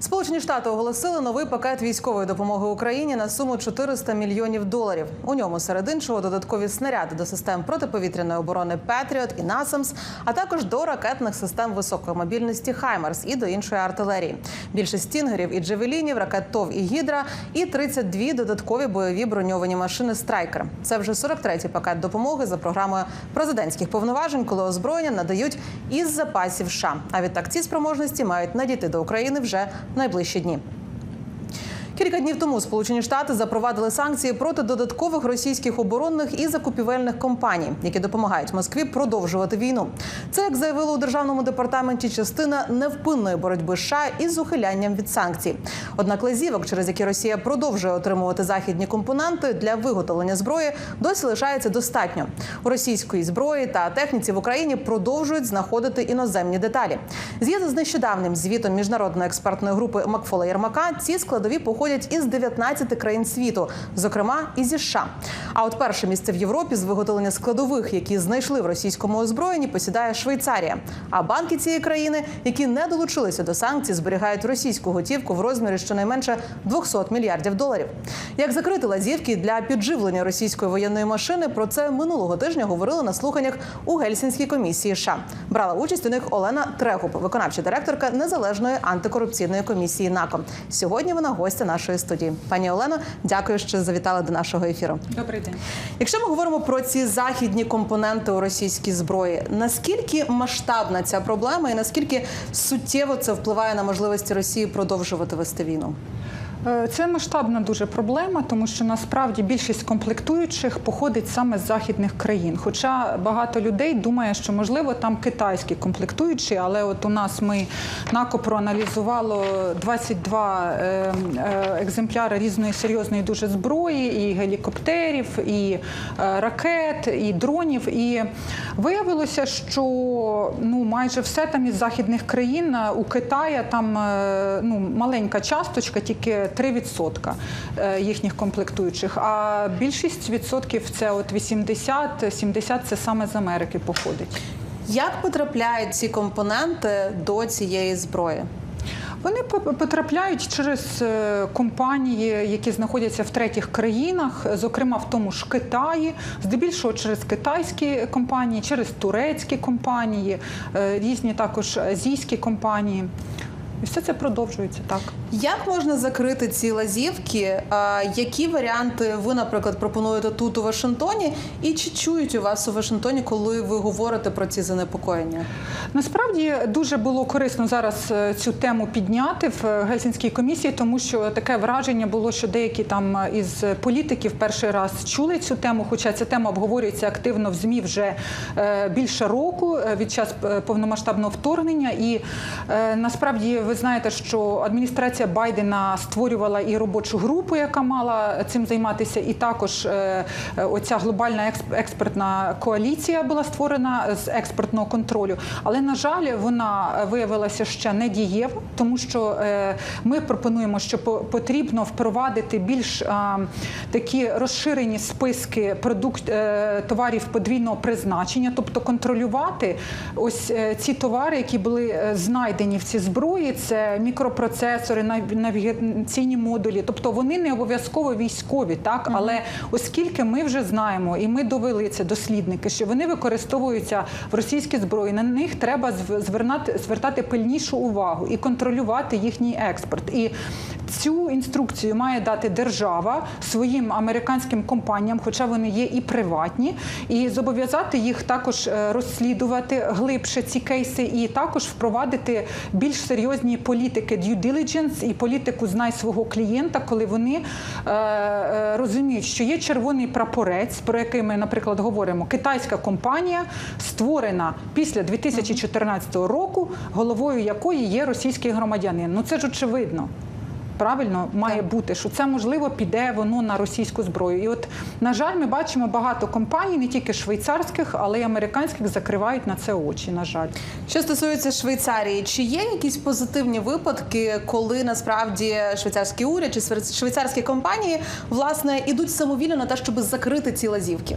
Сполучені Штати оголосили новий пакет військової допомоги Україні на суму 400 мільйонів доларів. У ньому серед іншого додаткові снаряди до систем протиповітряної оборони Петріот і Насамс, а також до ракетних систем високої мобільності Хаймерс і до іншої артилерії. Більше стінгерів і джевелінів, ракет ТОВ і Гідра, і 32 додаткові бойові броньовані машини Страйкер. Це вже 43-й пакет допомоги за програмою президентських повноважень, коли озброєння надають із запасів США. А відтак ці спроможності мають надійти до України вже найближчі дні. Кілька днів тому Сполучені Штати запровадили санкції проти додаткових російських оборонних і закупівельних компаній, які допомагають Москві продовжувати війну. Це як заявили у державному департаменті частина невпинної боротьби США із ухилянням від санкцій. Однак лазівок, через які Росія продовжує отримувати західні компоненти для виготовлення зброї, досі лишається достатньо. У російської зброї та техніці в Україні продовжують знаходити іноземні деталі. Згідно з нещодавним звітом міжнародної експертної групи Макфола Єрмака, ці складові походять із 19 країн світу, зокрема і зі США. А от перше місце в Європі з виготовлення складових, які знайшли в російському озброєнні, посідає Швейцарія. А банки цієї країни, які не долучилися до санкцій, зберігають російську готівку в розмірі щонайменше 200 мільярдів доларів. Як закрити лазівки для підживлення російської воєнної машини? Про це минулого тижня говорили на слуханнях у Гельсінській комісії. США. брала участь у них Олена Трегуб, виконавча директорка незалежної антикорупційної комісії НАКО. Сьогодні вона гостя нашої студії. Пані Олено, дякую, що завітали до нашого ефіру. Добрий день. Якщо ми говоримо про ці західні компоненти у російській зброї, наскільки масштабна ця проблема і наскільки суттєво це впливає на можливості Росії продовжувати вести війну? Е, Це масштабна дуже проблема, тому що насправді більшість комплектуючих походить саме з західних країн. Хоча багато людей думає, що можливо там китайські комплектуючі, але от у нас ми НАКО проаналізувало 22 е, е, екземпляри різної серйозної дуже зброї, і гелікоптерів, і ракет, і дронів. І виявилося, що ну майже все там із західних країн у Китаї там ну маленька часточка, тільки 3% е, їхніх комплектуючих. А більшість відсотків це от 80-70 це саме з Америки походить. Як потрапляють ці компоненти до цієї зброї? Вони по- потрапляють через е, компанії, які знаходяться в третіх країнах, зокрема в тому ж Китаї, здебільшого через китайські компанії, через турецькі компанії, е, різні також азійські компанії. І все це продовжується так. Як можна закрити ці лазівки? А які варіанти ви, наприклад, пропонуєте тут у Вашингтоні? І чи чують у вас у Вашингтоні, коли ви говорите про ці занепокоєння? Насправді дуже було корисно зараз е, цю тему підняти в е, Гельсінській комісії, тому що таке враження було, що деякі там е, із політиків перший раз чули цю тему, хоча ця тема обговорюється активно в ЗМІ вже більше року від час повномасштабного вторгнення. І насправді ви знаєте, що адміністрація Байдена створювала і робочу групу, яка мала цим займатися, і також е, оця глобальна експ- експертна коаліція була створена з експортного контролю. Але на жаль, вона виявилася ще не дієва, тому що е, ми пропонуємо, що по- потрібно впровадити більш такі розширені списки продукт е, товарів подвійного призначення, тобто контролювати ось ці товари, які були знайдені в цій зброї. Це мікропроцесори, нав- навігаційні модулі, тобто вони не обов'язково військові, так? Але оскільки ми вже знаємо, і ми довели це дослідники, що вони використовуються в російській зброї, на них треба звертати пильнішу увагу і контролювати їхній експорт. І цю інструкцію має дати держава своїм американським компаніям, хоча вони є і приватні, і зобов'язати їх також е, розслідувати глибше ці кейси, і також впровадити більш серйозні політики due diligence і політику знай свого клієнта, коли вони е, е, розуміють, що є червоний прапорець, про який ми, наприклад, говоримо, китайська компанія створена після 2014 року, головою якої є російський громадянин. Ну це ж очевидно. Правильно має бути, що це можливо піде воно на російську зброю. І от, на жаль, ми бачимо багато компаній, не тільки швейцарських, але й американських, закривають на це очі. На жаль, Що стосується Швейцарії, чи є якісь позитивні випадки, коли насправді швейцарський уряд чи швейцарські компанії власне ідуть самовільно на те, щоб закрити ці лазівки?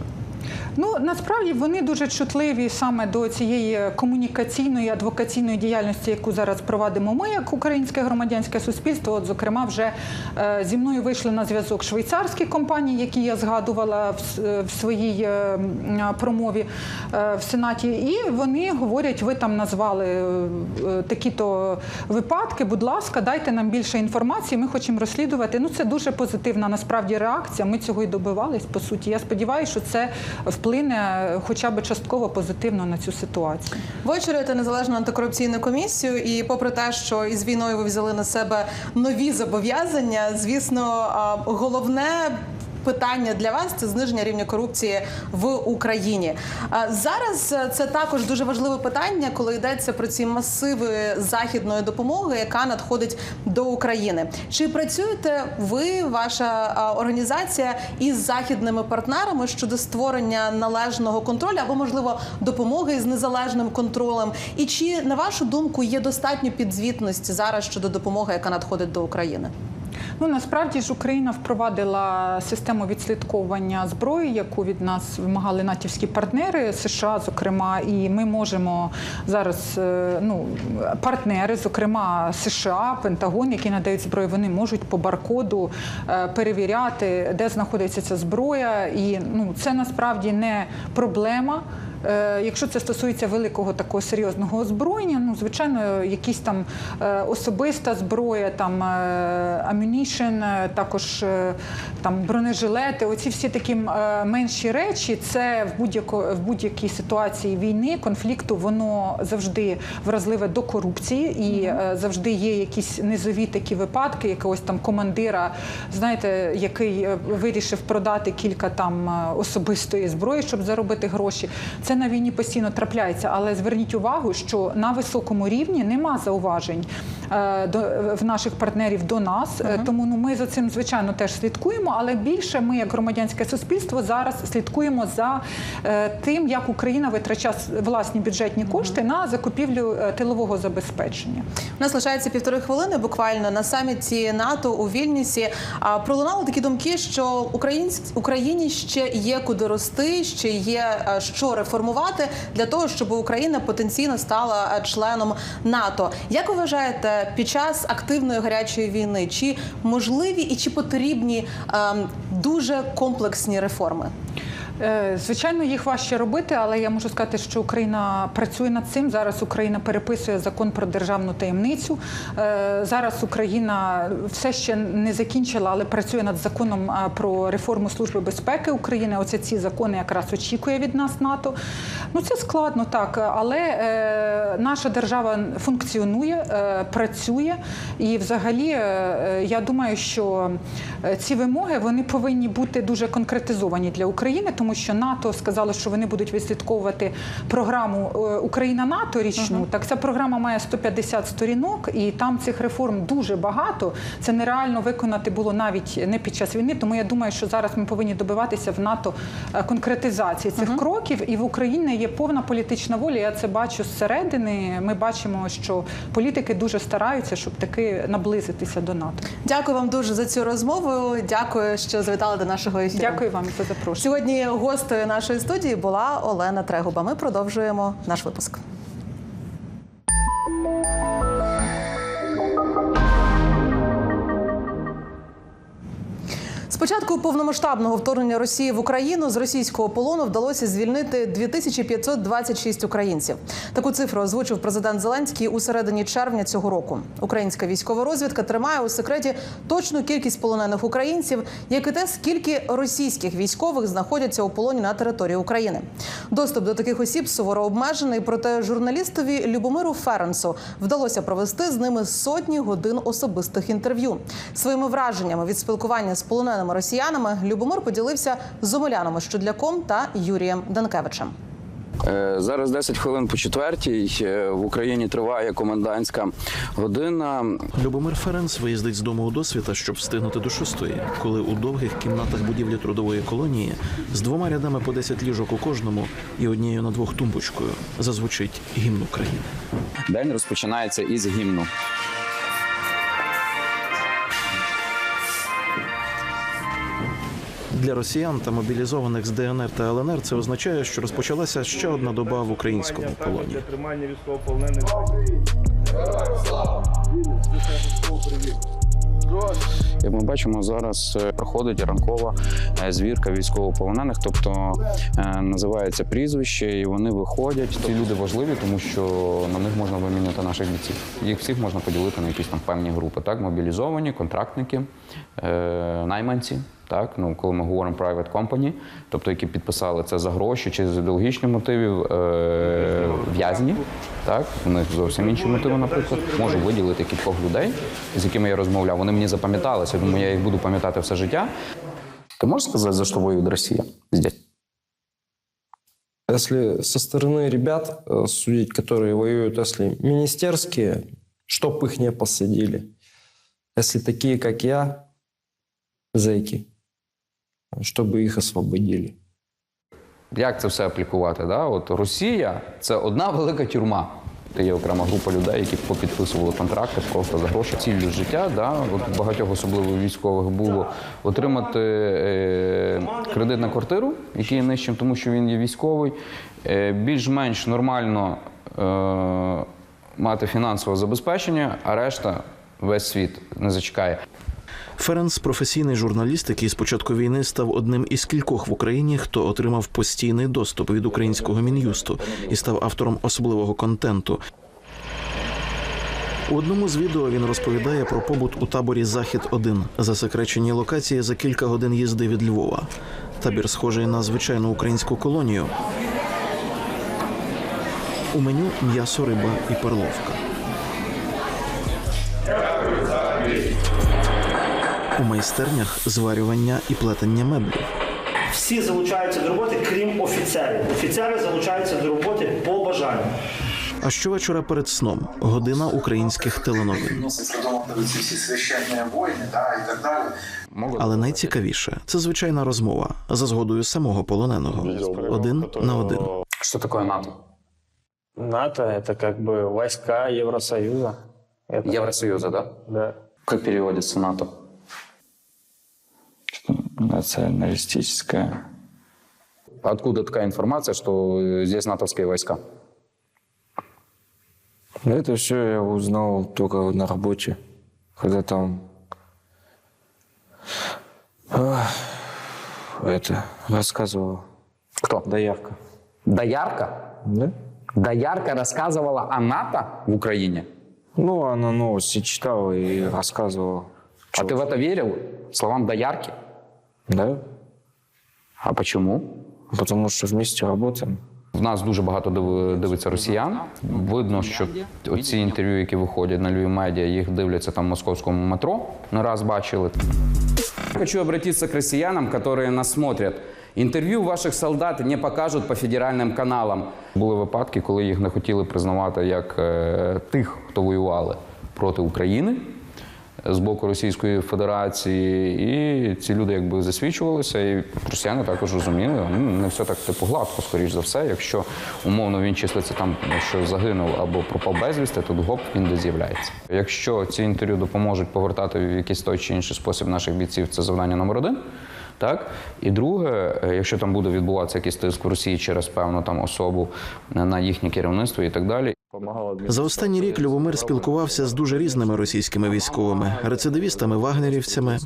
Ну насправді вони дуже чутливі саме до цієї комунікаційної адвокаційної діяльності, яку зараз провадимо ми, як українське громадянське суспільство. От, зокрема, вже е, зі мною вийшли на зв'язок швейцарські компанії, які я згадувала в, в своїй е, промові е, в Сенаті, і вони говорять: ви там назвали е, е, такі-то випадки. Будь ласка, дайте нам більше інформації. Ми хочемо розслідувати. Ну це дуже позитивна насправді реакція. Ми цього і добивались по суті. Я сподіваюся, що це вплине е, хоча б частково позитивно на цю ситуацію. Ви очолюєте незалежну антикорупційну комісію, і попри те, що із війною ви взяли на себе нові зобов'язання, звісно, головне. Питання для вас це зниження рівня корупції в Україні. Зараз е, це також дуже важливе питання, коли йдеться про ці масиви західної допомоги, яка надходить до України. Чи працюєте ви, ваша організація, із західними партнерами щодо створення належного контролю або можливо допомоги з незалежним контролем? І чи на вашу думку є достатньо підзвітності зараз щодо допомоги, яка надходить до України? Ну насправді ж Україна впровадила систему відслідковування зброї, яку від нас вимагали натівські партнери США, зокрема, і ми можемо зараз е, ну партнери, зокрема США, Пентагон, які надають зброю, вони можуть по баркоду е, перевіряти, де знаходиться ця зброя, і ну це насправді не проблема. Е, Якщо це стосується великого такого серйозного озброєння, ну звичайно, якісь там е, особиста зброя, там амюнішн, також е, там бронежилети, оці всі такі е, менші речі, це в будь-якій ситуації війни, конфлікту, воно завжди вразливе до корупції і е, завжди є якісь низові такі випадки, якогось там командира, знаєте, який е, вирішив продати кілька там е, особистої зброї, щоб заробити гроші. Це на війні постійно трапляється, але зверніть увагу, що на високому рівні нема зауважень е, до в наших партнерів до нас. Е, Тому ну ми за цим звичайно теж слідкуємо. Але більше ми, як громадянське суспільство, зараз слідкуємо за е, тим, як Україна витрачає власні бюджетні кошти на закупівлю тилового забезпечення. У нас лишається півтори хвилини. Буквально на саміті НАТО у Вільнюсі а, пролунали такі думки, що Україні ще є куди рости, ще є що реформувати для того, щоб Україна потенційно стала е, членом НАТО. Як ви вважаєте, під час активної гарячої війни чи можливі і чи потрібні ем, дуже комплексні реформи? Е, Звичайно, їх важче робити, але я можу сказати, що Україна працює над цим. Зараз Україна переписує закон про державну таємницю. Е, Зараз Україна все ще не закінчила, але працює над законом про реформу служби безпеки України. Оце ці закони якраз очікує від нас НАТО. Ну це складно так, але е, наша держава функціонує, е, працює, і взагалі е, я думаю, що е, ці вимоги вони повинні бути дуже конкретизовані для України, тому що НАТО сказало, що вони будуть відслідковувати програму е, Україна НАТО річну. Так ця програма має 150 сторінок, і там цих реформ дуже багато. Це нереально виконати було навіть не під час війни. Тому я думаю, що зараз ми повинні добиватися в НАТО е, конкретизації цих кроків. І в Україні є повна політична воля. Я це бачу зсередини. Ми бачимо, що політики дуже стараються, щоб таки наблизитися до НАТО. Дякую вам дуже за цю розмову. Дякую, що завітали до нашого ефіру. Дякую вам за запрошення. Сьогодні гостею нашої студії була Олена Трегуба. Ми продовжуємо наш випуск. Початку повномасштабного вторгнення Росії в Україну з російського полону вдалося звільнити 2526 українців. Таку цифру озвучив президент Зеленський у середині червня цього року. Українська військова розвідка тримає у секреті точну кількість полонених українців, як і те, скільки російських військових знаходяться у полоні на території України. Доступ до таких осіб суворо обмежений. Проте журналістові Любомиру Ференсу вдалося провести з ними сотні годин особистих інтерв'ю. Своїми враженнями від спілкування з полоненими росіянами Любомир поділився з Омелянами Щудляком та Юрієм Данкевичем. Е, Зараз 10 хвилин по четвертій. Е, В Україні триває комендантська година. Любомир Ференц виїздить з дому у досвіта, щоб встигнути до шостої, коли у довгих кімнатах будівлі трудової колонії з двома рядами по 10 ліжок у кожному і однією на двох тумбочкою зазвучить гімн України. День розпочинається із гімну. Для росіян та мобілізованих з ДНР та ЛНР це означає, що розпочалася ще одна доба в українському полоні. Тримання військовополонених. Як ми бачимо, зараз е, проходить ранкова е, звірка військовополонених, тобто е, називається прізвище, і вони виходять. Ці люди важливі, тому що на них можна виміняти наших бійців. Їх всіх можна поділити на якісь там певні групи. Так, мобілізовані, контрактники, найманці. Так, ну коли ми говоримо private company, тобто які підписали це за гроші чи з ідеологічних мотивів, е, в'язні, так у них зовсім інші мотиви, наприклад. Можу виділити кількох людей, з якими я розмовляв. Вони мені запам'яталися. Думаю, я їх буду пам'ятати все життя. Ти можеш сказати, за що воює Росія здесь? Если со стороны ребят э, судить, которые воюют, если министерские, чтоб их не посадили. Если такие, как я, зэки, чтобы их освободили. Як це все аплікувати? Да? От Росія це одна велика тюрма. Є окрема група людей, які попідписували контракти просто за гроші. Ціллю життя, да? от багатьох особливо військових було отримати е, кредит на квартиру, який є нижчим, тому що він є військовий, е, більш-менш нормально е, мати фінансове забезпечення, а решта весь світ не зачекає. Ференс професійний журналіст, який з початку війни став одним із кількох в Україні, хто отримав постійний доступ від українського мін'юсту і став автором особливого контенту. У одному з відео він розповідає про побут у таборі Захід 1 засекречені локації за кілька годин їзди від Львова. Табір схожий на звичайну українську колонію. У меню м'ясо, риба і перловка У майстернях зварювання і плетення меблів. Всі залучаються до роботи, крім офіцерів. Офіцери залучаються до роботи по бажанню. А щовечора перед сном година українських теленовин. продовжувати ці всі священні воїни, да, і так далі. Але найцікавіше це звичайна розмова за згодою самого полоненого. Один на один. Що таке НАТО? НАТО это как бы войска Евросоюза. Это, Євросоюзу, да? да. Как переводится НАТО? Националистическая. Откуда такая информация, что здесь натовские войска? Это все я узнал только на работе, когда там это рассказывал Кто? доярка. Доярка? Да? Доярка рассказывала о НАТО в Украине? Ну, она новости читала и рассказывала. А ты в это верил? Словам доярки? Да? А почему? Потому что вместе работаем. В нас дуже багато дивиться росіян. Видно, що оці інтерв'ю, які виходять на Львів медіа, їх дивляться там в московському метро. Не раз бачили. Хочу обратиться к россиянам, которые нас смотрят. Інтерв'ю ваших солдат не покажуть по федеральним каналам. Були випадки, коли їх не хотіли признавати як е, тих, хто воювали проти України з боку Російської Федерації, і ці люди якби засвідчувалися, і росіяни також розуміли, ну не все так типу гладко, скоріш за все. Якщо умовно він числиться там, що загинув або пропав безвісти, то гоп він де з'являється. Якщо ці інтерв'ю допоможуть повертати в якийсь той чи інший спосіб наших бійців, це завдання номер один. Так і друге, е, якщо там буде відбуватися якийсь тиск в Росії через певну там особу на їхнє керівництво і так далі, За останній рік Любомир спілкувався з дуже різними російськими військовими, рецидивістами, вагнерівцями.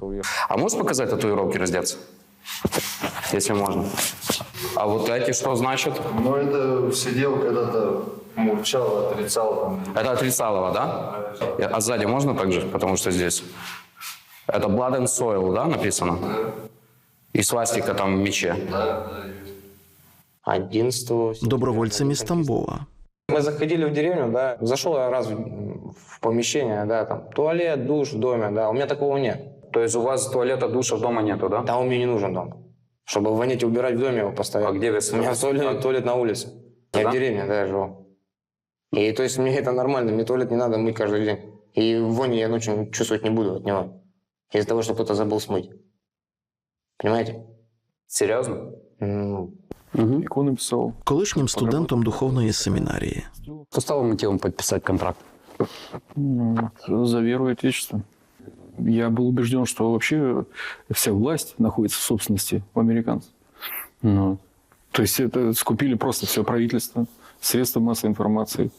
А можешь показать татуировки раздеться? Если можно. А вот эти что значит? Ну, это сидел когда-то, мурчал, отрицал там. Это отрицалово, да? А сзади можно также? Потому что здесь. Это Blood and Soil, да, написано? И свастика там в мече. 11 Добровольцем із Тамбова. Мы заходили в деревню, да, зашел я раз в помещение, да, там туалет, душ в доме, да, у меня такого нет. То есть у вас туалета, душа дома нету, да? Да, он мне не нужен дом. Чтобы вонить и убирать в доме его постоянно. А где вы У меня туалет, туалет на улице. Я Да? в деревне, да, я живу. И то есть мне это нормально, мне туалет не надо мыть каждый день. И вони я ночью чувствовать не буду от него. Из-за того, что кто-то забыл смыть. Понимаете? Серьезно? Ну, Ику написал. колишнім студентом духовної семінарії. Кто стал мотивом подписать контракт? За веру и отечество. я был убежден, что вообще вся власть находится в собственности у американцев. Ну, то есть это скупили просто все правительство, средства массовой информации,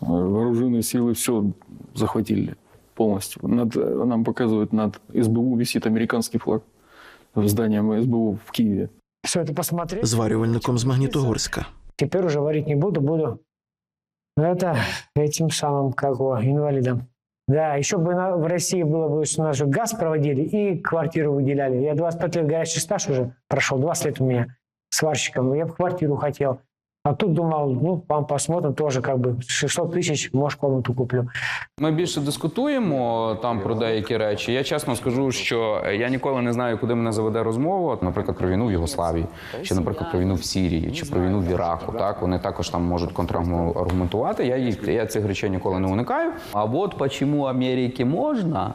э, вооруженные силы, все захватили полностью. Над, нам показывают, над СБУ висит американский флаг. Зданием СБУ в Киеве. Все это посмотреть. Зварювальником з Магнітогорська. Теперь уже варить не буду, буду ну, это этим самым, как его, инвалидом. Да, еще бы на- в России было бы, что у нас же газ проводили и квартиру выделяли. Я 25 лет горячий стаж уже прошел, 20 лет у меня сварщиком. Я бы квартиру хотел. А тут думал, ну, вам посмотрим, тоже как бы 600 тысяч, может, комнату куплю. Ми більше дискутуємо там про деякі речі. Я чесно скажу, що я ніколи не знаю, куди мене заведе розмова. Наприклад, про війну в Югославії, чи, наприклад, про війну в Сірії, чи про війну в Іраку. Так вони також там можуть контраргументувати. Я їх я цих речей ніколи не уникаю. А от чому Америці можна,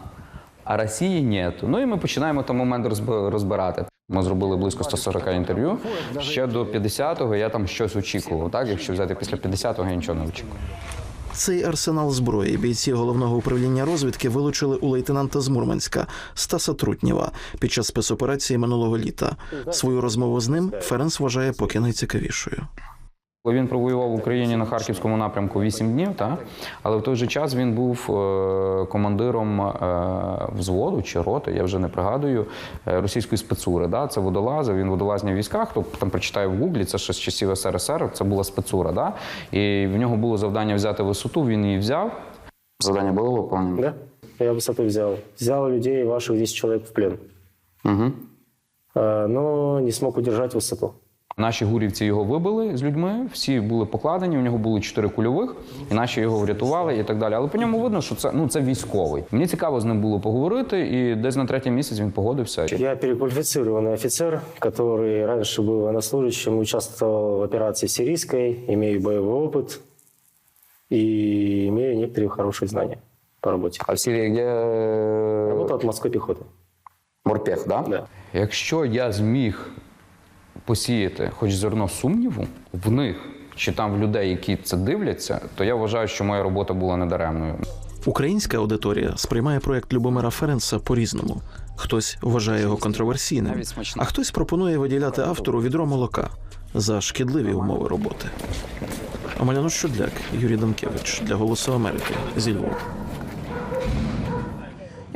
а Росії ні. Ну і ми починаємо той момент розб- розбирати. Ми зробили близько 140 інтерв'ю. Ще до 50-го я там щось очікував. Так, якщо взяти після 50-го, я нічого не очікував. Цей арсенал зброї бійці головного управління розвідки вилучили у лейтенанта з Мурманська Стаса Трутнєва під час спецоперації минулого літа. Свою розмову з ним Ференс вважає поки найцікавішою. Він провоював в Україні на харківському напрямку 8 днів, та? але в той же час він був е, командиром е, взводу чи роти, я вже не пригадую, е, російської спецури. Да? Це водолази, він водолазні в військах, хто там прочитає в Гуглі, це ще з часів СРСР, це була спецура. Да? І в нього було завдання взяти висоту, він її взяв. Завдання було виконано? Да? Я высоту взял. Взял людей, ваших 10 человек в плен. Угу. Э, Но не смог удержать высоту. Наші гурівці його вибили з людьми, всі були покладені. У нього були чотири кульових, і наші його врятували і так далі. Але по ньому видно, що це ну це військовий. Мені цікаво з ним було поговорити, і десь на третій місяць він погодився. Я переквалифицированный офицер, который раньше был военнослужащим, участвовал в операции сирийской, имею боевой опыт и имею некоторые хорошие знания по работе. А в Сирії де Работал от морской пехоты. морпех, да? Да. Якщо я зміг посіяти хоч зерно сумніву в них чи там в людей, які це дивляться, то я вважаю, що моя робота була недаремною. Українська аудиторія сприймає проект Любомира Ференса по-різному. Хтось вважає його контроверсійним, а хтось пропонує виділяти автору відро молока за шкідливі умови роботи. Омеляно Щудляк, Юрій Данкевич для Голосу Америки зі Львова.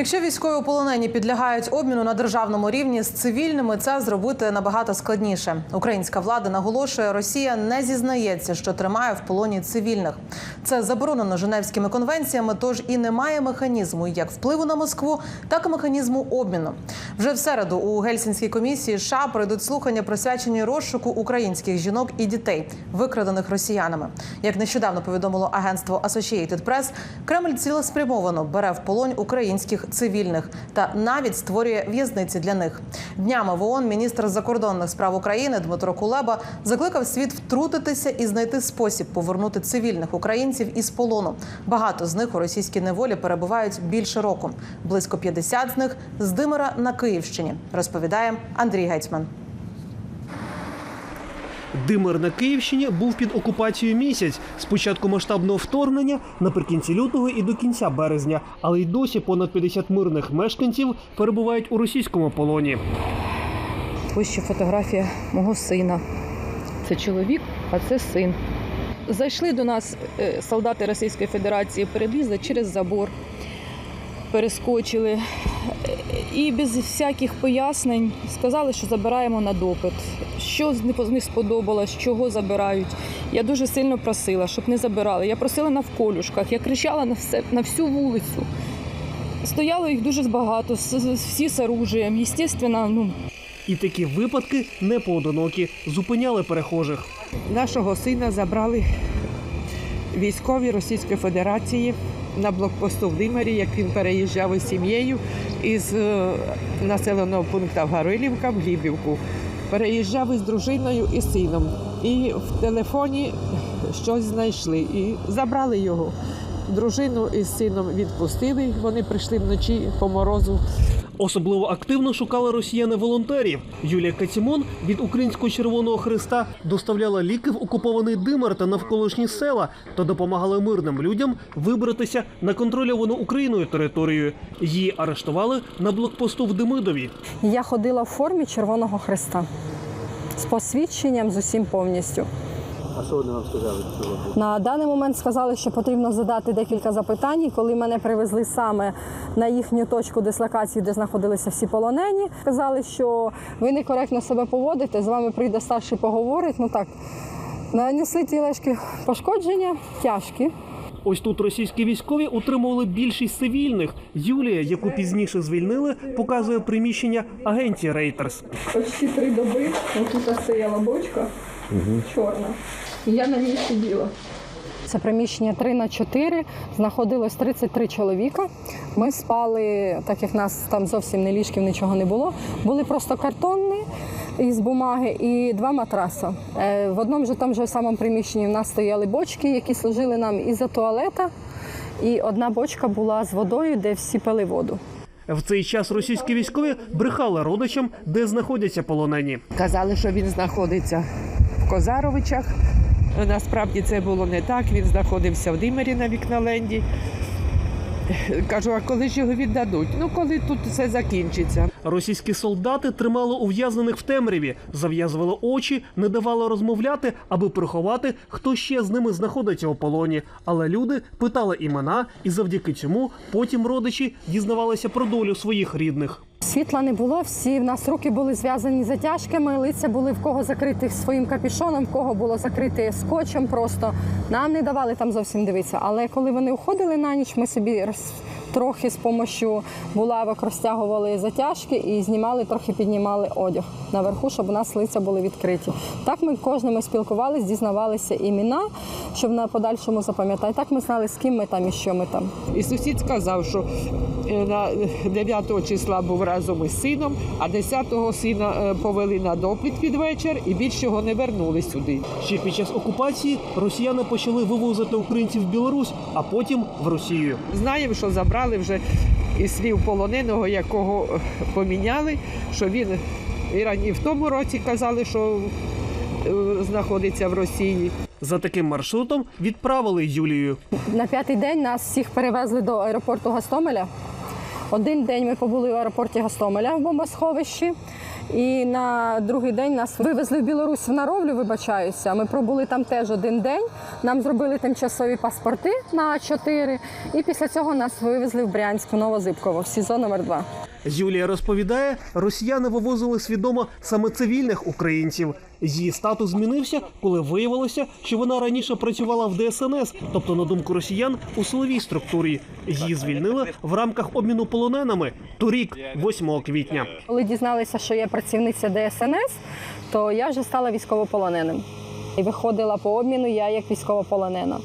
Якщо військові полонені підлягають обміну на державному рівні з цивільними, це зробити набагато складніше. Українська влада наголошує, Росія не зізнається, що тримає в полоні цивільних. Це заборонено Женевськими конвенціями, тож і немає механізму як впливу на Москву, так і механізму обміну. Вже в середу у Гельсінській комісії США пройдуть слухання присвячені розшуку українських жінок і дітей, викрадених росіянами. Як нещодавно повідомило агентство Associated Press, Кремль цілеспрямовано бере в полонь українських цивільних та навіть створює в'язниці для них. Днями в ООН міністр закордонних справ України Дмитро Кулеба закликав світ втрутитися і знайти спосіб повернути цивільних українців із полону. Багато з них у російській неволі перебувають більше року. Близько 50 з них з Димира на Київщині, розповідає Андрій Гетьман. Димир на Київщині був під окупацією місяць з початку масштабного вторгнення наприкінці лютого і до кінця березня, але й досі понад 50 мирних мешканців перебувають у російському полоні. Ось ще фотографія мого сина. Це чоловік, а це син. Зайшли до нас е, солдати Російської Федерації, перелізли через забор, перескочили і без всяких пояснень сказали, що забираємо на допит. Що з не- не сподобалось, чого забирають. Я дуже сильно просила, щоб не забирали. Я просила навколюшках, я кричала на все на всю вулицю. Стояло їх дуже багато, всі з оружием. Естественно, ну І такі випадки не поодинокі, зупиняли перехожих. Нашого сина забрали військові Російської Федерації на блокпосту в Лимарі, як він переїжджав із сім'єю із е, населеного пункту Гарилівка в Глібівку. Переїжджав із дружиною і сином. І в телефоні щось знайшли і забрали його. Дружину із сином відпустили. Вони прийшли вночі по морозу. Особливо активно шукали росіяни волонтерів. Юлія Кацімон від Українського Червоного Христа доставляла ліки в окупований Димир та навколишні села та допомагала мирним людям вибратися на контрольовану Україною територію. Її арештували на блокпосту в Демидові. Я ходила в формі Червоного Христа з посвідченням з усім повністю. А що вони вам сказали? На даний момент сказали, що потрібно задати декілька запитань. І Коли мене привезли саме на їхню точку дислокації, де знаходилися всі полонені, сказали, що ви некоректно себе поводите, з вами прийде старший поговорить. Ну так, нанесли тілешки пошкодження, тяжкі. Ось тут російські військові утримували більшість цивільних. Юлія, яку пізніше звільнили, показує приміщення агенції Рейтерс. Почти три доби тут стояла бочка чорна. І я на ній сиділа. Це приміщення 3 на 4 знаходилось 33 чоловіка. Ми спали, так як нас там зовсім не ліжків, нічого не було. Були просто картонні із бумаги і два матраси. Е, В одному ж тому ж самому приміщенні в нас стояли бочки, які служили нам і за туалета. І одна бочка була з водою, де всі пили воду. В цей час російські військові брехали родичам, де знаходяться полонені. Казали, що він знаходиться Козаровичах. Насправді це було не так. Він знаходився в Димері на Вікналенді. Кажу, а коли ж його віддадуть? Ну, коли тут все закінчиться. Російські солдати тримали ув'язнених в темряві, зав'язували очі, не давали розмовляти, аби приховати, хто ще з ними знаходиться у полоні. Але люди питали імена, і завдяки цьому потім родичі дізнавалися про долю своїх рідних. Світла не було, всі в нас руки були зв'язані затяжками, лиця були в кого закриті своїм капішоном, в кого було закрите скотчем просто. Нам не давали там зовсім дивитися. Але коли вони уходили на ніч, ми собі роз- трохи з допомогою булавок розтягували затяжки і знімали, трохи піднімали одяг наверху, щоб у нас лиця були відкриті. Так ми кожним спілкувалися, дізнавалися імена, щоб на подальшому запам'ятати. Так ми знали, з ким ми там і що ми там. І сусід сказав, що е, на 9 числа був разом із сином, а 10-го сина е, повели на допит під вечір і більше його не вернули сюди. Ще під час окупації росіяни почали вивозити українців в Білорусь, а потім в Росію. Знаємо, що забрали вже із слів полоненого, якого е, поміняли, що він і рані в тому році казали, що е, знаходиться в Росії. За таким маршрутом відправили Юлію. На п'ятий день нас всіх перевезли до аеропорту Гастомеля. Один день ми побули в аеропорті Гастомеля в бомбосховищі. І на другий день нас вивезли в Білорусь в Наровлю, вибачаюся. Ми пробули там теж один день. Нам зробили тимчасові паспорти на чотири. І після цього нас вивезли в Брянськ, в Новозибково, в СІЗО номер 2 Юлія розповідає, росіяни вивозили свідомо саме цивільних українців. Її статус змінився, коли виявилося, що вона раніше працювала в ДСНС, тобто, на думку росіян, у силовій структурі. Її звільнили в рамках обміну полоненими торік, 8 квітня. Коли дізналися, що я працівниця ДСНС, то я вже стала військовополоненим. І виходила по обміну я як військовополонена.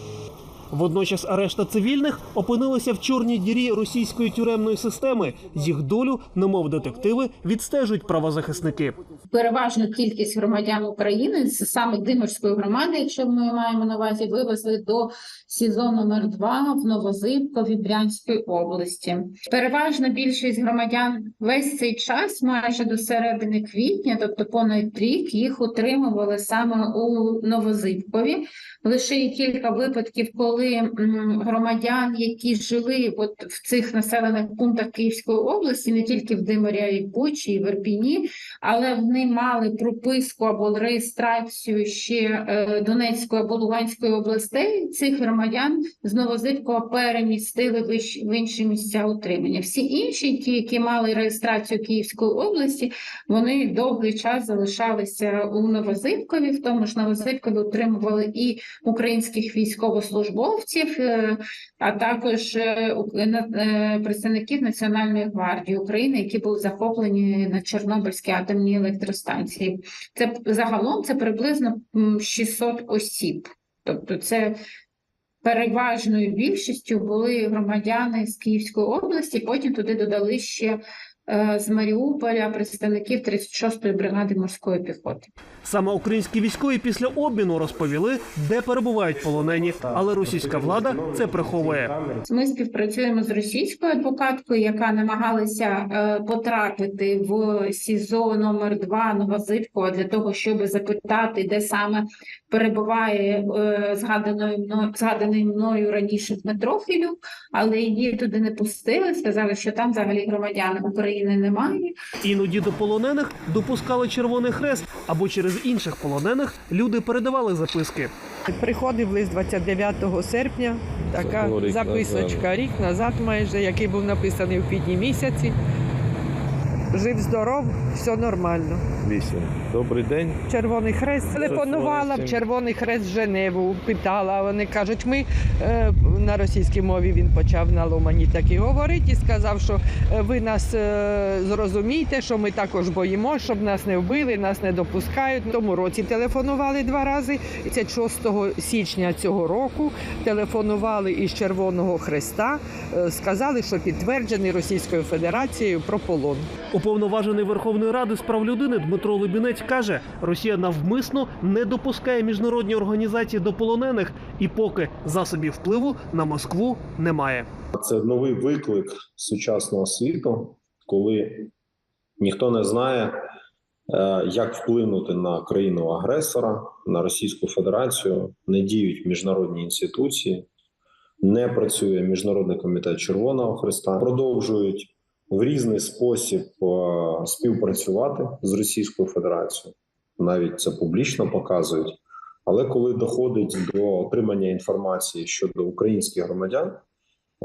Водночас решта цивільних опинилися в чорній дірі російської тюремної системи. Їх долю, немов детективи, відстежують правозахисники. переважну кількість громадян України саме Димирської громади, якщо ми маємо на увазі, вивезли до СІЗО номер 2 в Новозибкові Брянської області. Переважна більшість громадян весь цей час, майже до середини квітня, тобто понад рік, їх утримували саме у Новозибкові. Лише є кілька випадків, коли м, громадян, які жили от в цих населених пунктах Київської області, не тільки в Димирі, а й Бучі, і в Ірпіні, але вони мали прописку або реєстрацію ще е, Донецької або Луганської областей. Цих громадян з Новозибкова перемістили в інші місця утримання. Всі інші, ті, які мали реєстрацію Київської області, вони довгий час залишалися у Новозибкові. В тому ж Новозибкові утримували і українських військовослужбовців, е, а також е, е, представників Національної гвардії України, які були захоплені на Чорнобильській атомній електростанції. Це загалом це приблизно 600 осіб. Тобто, це переважною більшістю були громадяни з Київської області. Потім туди додали ще з Маріуполя представників 36-ї бригади морської піхоти. Саме українські військові після обміну розповіли, де перебувають полонені, але російська влада це приховує. Ми співпрацюємо з російською адвокаткою, яка намагалася е, потрапити в СІЗО номер 2 Новозибкова для того, щоб запитати, де саме перебуває е, згаданий мною згаданий мною раніше Дмитро Філюк, але її туди не пустили. Сказали, що там взагалі громадян України немає. Іноді до полонених допускали Червоний Хрест або через інших полонених люди передавали записки. Приходив лист 29 серпня, така рік записочка, назад. рік назад майже, який був написаний в квітні місяці. Жив здоров, все нормально. Вісім. Добрий день. Червоний хрест телефонувала в Червоний хрест Женеву, питала. Вони кажуть, ми е, на російській мові він почав на ломані такі говорити і сказав, що е, ви нас е, зрозумієте, що ми також боїмо, щоб нас не вбили, нас не допускають. Тому році телефонували два рази. Це 6 січня цього року телефонували із Червоного Хреста, сказали, що підтверджений Російською Федерацією про полон. Уповноважений Верховної Ради з прав людини Дмитро Лебінець каже, Росія навмисно не допускає міжнародні організації до полонених, і поки засобів впливу на Москву немає. Це новий виклик сучасного світу, коли ніхто не знає, е, як вплинути на країну агресора, на Російську Федерацію, не діють міжнародні інституції, не працює Міжнародний комітет Червоного Христа, продовжують в різний спосіб е, співпрацювати з Російською Федерацією. Навіть це публічно показують. Але коли доходить до отримання інформації щодо українських громадян,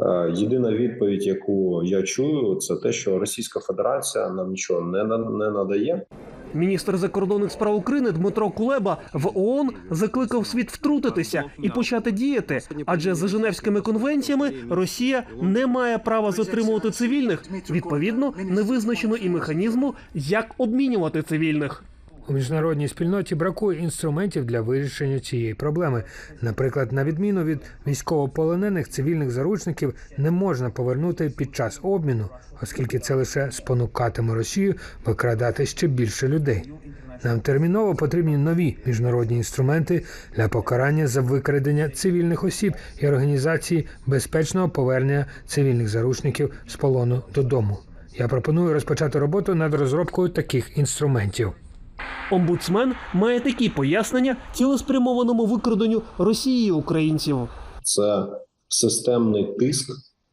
Е, Єдина відповідь, яку я чую, це те, що Російська Федерація нам нічого не, на- не надає. Міністр закордонних справ України Дмитро Кулеба в ООН закликав світ втрутитися і почати діяти. Адже за Женевськими конвенціями Росія не має права затримувати цивільних. Відповідно, не визначено і механізму, як обмінювати цивільних. У міжнародній спільноті бракує інструментів для вирішення цієї проблеми. Наприклад, на відміну від військовополонених цивільних заручників не можна повернути під час обміну, оскільки це лише спонукатиме Росію викрадати ще більше людей. Нам терміново потрібні нові міжнародні інструменти для покарання за викрадення цивільних осіб і організації безпечного повернення цивільних заручників з полону додому. Я пропоную розпочати роботу над розробкою таких інструментів. Омбудсмен має такі пояснення цілеспрямованому викраденню Росією українців. Це системний тиск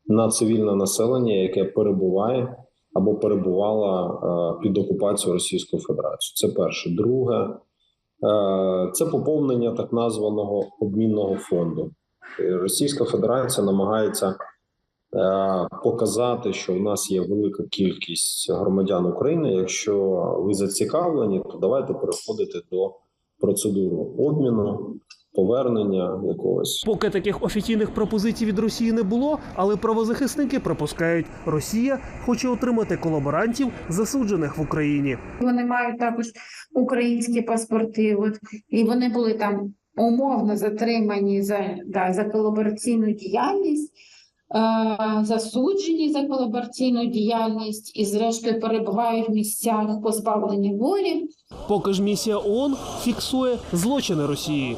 на цивільне населення, яке перебуває або перебувало е, під окупацією Російської Федерації. Це перше. Друге, е, це поповнення так названого обмінного фонду. Е, Російська Федерація намагається показати, що в нас є велика кількість громадян України. Якщо ви зацікавлені, то давайте переходити до процедури обміну, повернення якогось. Поки таких офіційних пропозицій від Росії не було, але правозахисники припускають, Росія хоче отримати колаборантів, засуджених в Україні. Вони мають також українські паспорти. От і вони були там умовно затримані за, да, за колабораційну діяльність, е, засуджені за колабораційну діяльність і, зрештою, перебувають в місцях позбавлення волі. Поки ж місія ООН фіксує злочини Росії.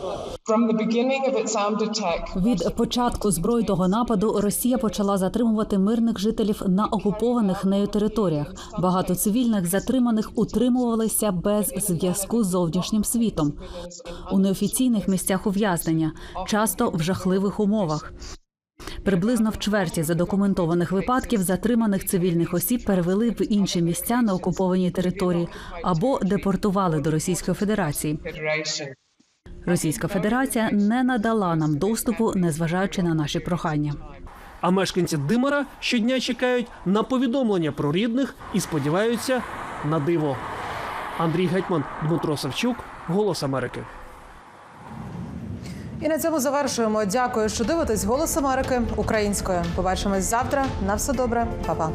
Від початку збройного нападу Росія почала затримувати мирних жителів на окупованих нею територіях. Багато цивільних затриманих утримувалися без зв'язку з зовнішнім світом у неофіційних місцях ув'язнення, часто в жахливих умовах. Приблизно в чверті задокументованих випадків затриманих цивільних осіб перевели в інші місця на окупованій території або депортували до Російської Федерації. Російська Федерація не надала нам доступу, незважаючи на наші прохання. А мешканці Димара щодня чекають на повідомлення про рідних і сподіваються на диво. Андрій Гетьман, Дмитро Савчук, Голос Америки. І на цьому завершуємо. Дякую, що дивитесь Голос Америки українською. Побачимось завтра. На все добре, Па-па.